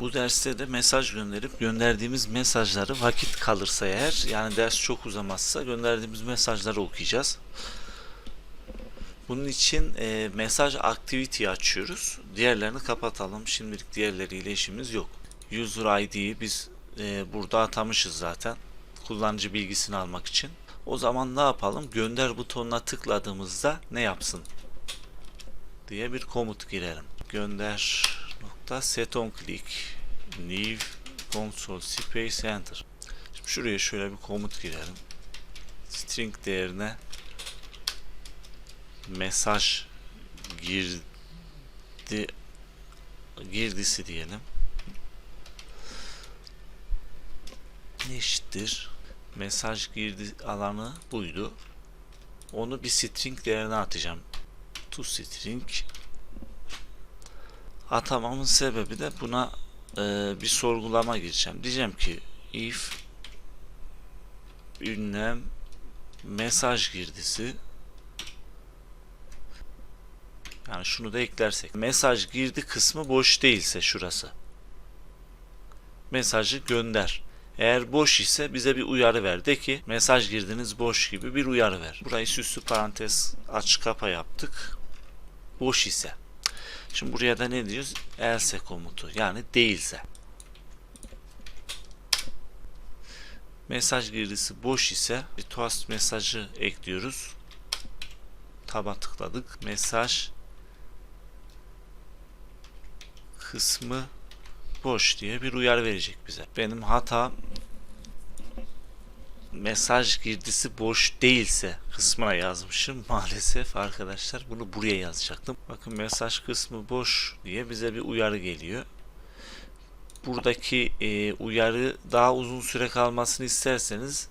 Bu derste de mesaj gönderip gönderdiğimiz mesajları vakit kalırsa eğer yani ders çok uzamazsa gönderdiğimiz mesajları okuyacağız. Bunun için e, mesaj activity açıyoruz. Diğerlerini kapatalım. Şimdilik diğerleriyle işimiz yok. User ID'yi biz e, burada atamışız zaten. Kullanıcı bilgisini almak için. O zaman ne yapalım? Gönder butonuna tıkladığımızda ne yapsın? diye bir komut girelim. Gönder nokta set on click new console space enter. Şimdi şuraya şöyle bir komut girelim. String değerine mesaj girdi girdisi diyelim. Eşittir. Mesaj girdi alanı buydu. Onu bir string değerine atacağım. To string atamamın sebebi de buna e, bir sorgulama gireceğim. Diyeceğim ki if ünlem mesaj girdisi yani şunu da eklersek mesaj girdi kısmı boş değilse şurası mesajı gönder. Eğer boş ise bize bir uyarı ver. De ki mesaj girdiniz boş gibi bir uyarı ver. Burayı süslü parantez aç kapa yaptık. Boş ise. Şimdi buraya da ne diyoruz? Else komutu. Yani değilse. Mesaj girdisi boş ise bir toast mesajı ekliyoruz. Taba tıkladık. Mesaj kısmı boş diye bir uyarı verecek bize. Benim hata mesaj girdisi boş değilse kısmına yazmışım. Maalesef arkadaşlar bunu buraya yazacaktım. Bakın mesaj kısmı boş diye bize bir uyarı geliyor. Buradaki e, uyarı daha uzun süre kalmasını isterseniz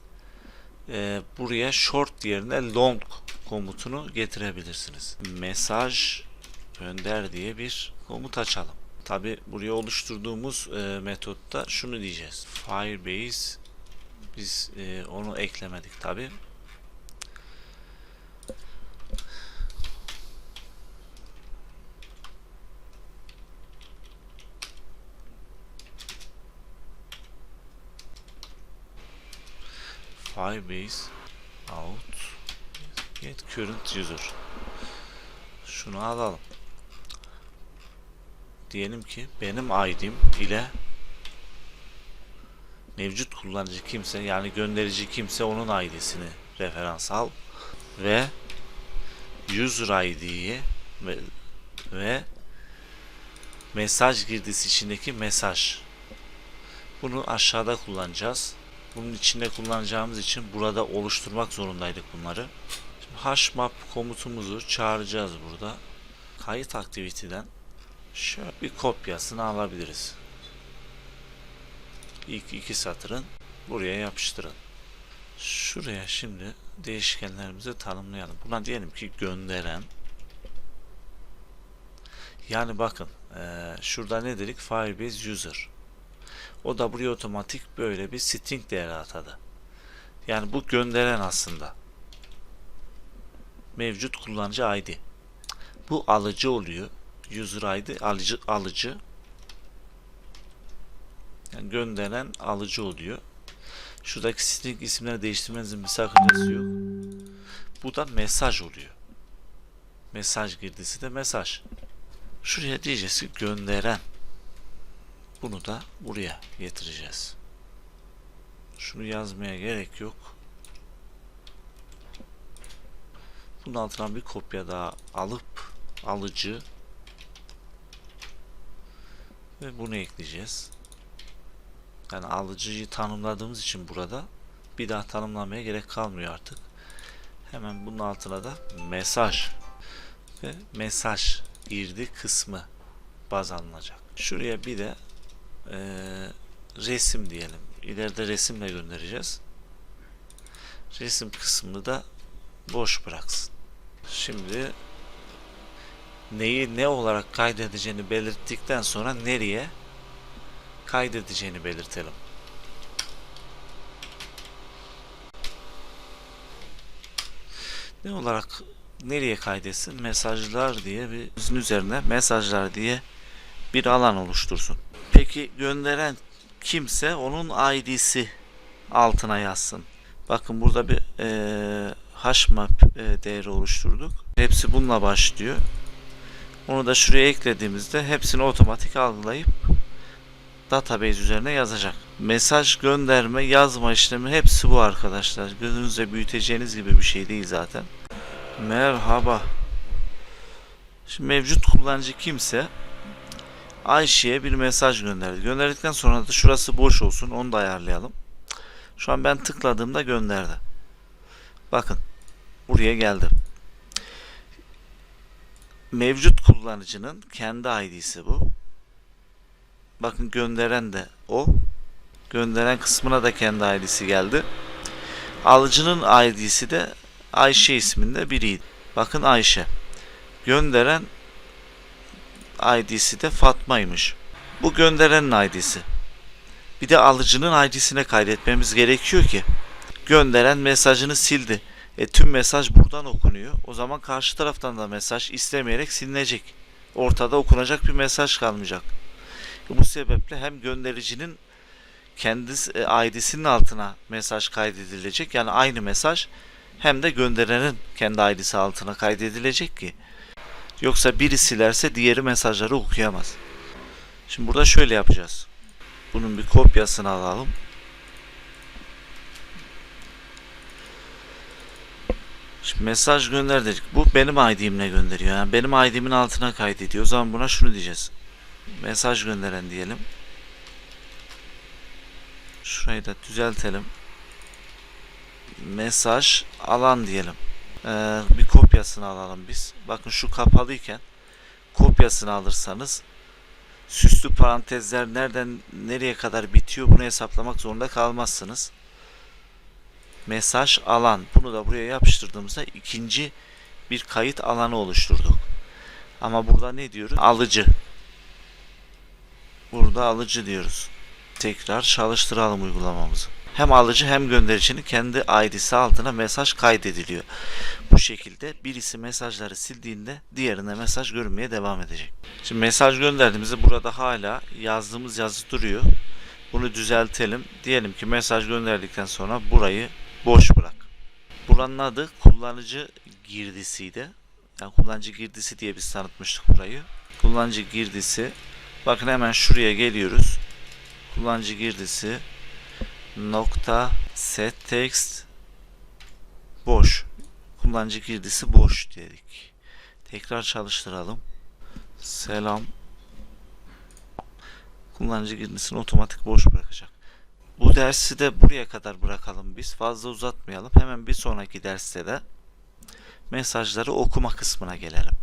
e, buraya short yerine long komutunu getirebilirsiniz. Mesaj gönder diye bir komut açalım. Tabi buraya oluşturduğumuz e, metotta şunu diyeceğiz. Firebase biz e, onu eklemedik tabi. Firebase out get current user. Şunu alalım. Diyelim ki benim ID'm ile mevcut kullanıcı kimse yani gönderici kimse onun ID'sini referans al ve user ID'yi ve, ve mesaj girdisi içindeki mesaj bunu aşağıda kullanacağız. Bunun içinde kullanacağımız için burada oluşturmak zorundaydık bunları. Şimdi hashmap komutumuzu çağıracağız burada. Kayıt aktiviteden şöyle bir kopyasını alabiliriz ilk iki satırın buraya yapıştırın. Şuraya şimdi değişkenlerimizi tanımlayalım. Buna diyelim ki gönderen yani bakın e, şurada ne dedik? Firebase user. O da buraya otomatik böyle bir string değeri atadı. Yani bu gönderen aslında. Mevcut kullanıcı ID. Bu alıcı oluyor. User ID alıcı alıcı yani gönderen alıcı oluyor. Şuradaki string isimleri değiştirmenizin bir sakıncası yok. Bu da mesaj oluyor. Mesaj girdisi de mesaj. Şuraya diyeceğiz ki gönderen. Bunu da buraya getireceğiz. Şunu yazmaya gerek yok. Bunun altına bir kopya daha alıp alıcı ve bunu ekleyeceğiz. Yani alıcıyı tanımladığımız için burada bir daha tanımlamaya gerek kalmıyor artık. Hemen bunun altına da mesaj ve mesaj girdi kısmı baz alınacak. Şuraya bir de e, resim diyelim. İleride resimle göndereceğiz. Resim kısmını da boş bıraksın. Şimdi neyi ne olarak kaydedeceğini belirttikten sonra nereye kaydedeceğini belirtelim. Ne olarak nereye kaydetsin? Mesajlar diye bir üzerine mesajlar diye bir alan oluştursun. Peki gönderen kimse onun ID'si altına yazsın. Bakın burada bir eee hashmap e, değeri oluşturduk. Hepsi bununla başlıyor. Onu da şuraya eklediğimizde hepsini otomatik algılayıp database üzerine yazacak. Mesaj gönderme, yazma işlemi hepsi bu arkadaşlar. Gözünüzde büyüteceğiniz gibi bir şey değil zaten. Merhaba. Şimdi mevcut kullanıcı kimse Ayşe'ye bir mesaj gönderdi. Gönderdikten sonra da şurası boş olsun. Onu da ayarlayalım. Şu an ben tıkladığımda gönderdi. Bakın. Buraya geldi. Mevcut kullanıcının kendi ID'si bu. Bakın gönderen de o. Gönderen kısmına da kendi ID'si geldi. Alıcının ID'si de Ayşe isminde biriydi. Bakın Ayşe. Gönderen ID'si de Fatma'ymış. Bu gönderenin ID'si. Bir de alıcının ID'sine kaydetmemiz gerekiyor ki gönderen mesajını sildi. E tüm mesaj buradan okunuyor. O zaman karşı taraftan da mesaj istemeyerek silinecek. Ortada okunacak bir mesaj kalmayacak. Bu sebeple hem göndericinin kendi e, ID'sinin altına mesaj kaydedilecek. Yani aynı mesaj hem de gönderenin kendi ID'si altına kaydedilecek ki Yoksa biri silerse diğeri mesajları okuyamaz. Şimdi burada şöyle yapacağız. Bunun bir kopyasını alalım. Şimdi mesaj gönder. Bu benim ID'imle gönderiyor. Yani benim ID'min altına kaydediyor. O zaman buna şunu diyeceğiz. Mesaj gönderen diyelim. Şurayı da düzeltelim. Mesaj alan diyelim. Ee, bir kopyasını alalım biz. Bakın şu kapalıyken kopyasını alırsanız süslü parantezler nereden nereye kadar bitiyor bunu hesaplamak zorunda kalmazsınız. Mesaj alan. Bunu da buraya yapıştırdığımızda ikinci bir kayıt alanı oluşturduk. Ama burada ne diyoruz? Alıcı. Burada alıcı diyoruz. Tekrar çalıştıralım uygulamamızı. Hem alıcı hem göndericinin kendi ID'si altına mesaj kaydediliyor. Bu şekilde birisi mesajları sildiğinde diğerine mesaj görünmeye devam edecek. Şimdi mesaj gönderdiğimizde burada hala yazdığımız yazı duruyor. Bunu düzeltelim. Diyelim ki mesaj gönderdikten sonra burayı boş bırak. Buranın adı kullanıcı girdisiydi. Yani kullanıcı girdisi diye biz tanıtmıştık burayı. Kullanıcı girdisi. Bakın hemen şuraya geliyoruz. Kullanıcı girdisi nokta set text boş kullanıcı girdisi boş dedik. Tekrar çalıştıralım. Selam. Kullanıcı girdisini otomatik boş bırakacak. Bu dersi de buraya kadar bırakalım biz. Fazla uzatmayalım. Hemen bir sonraki derste de mesajları okuma kısmına gelelim.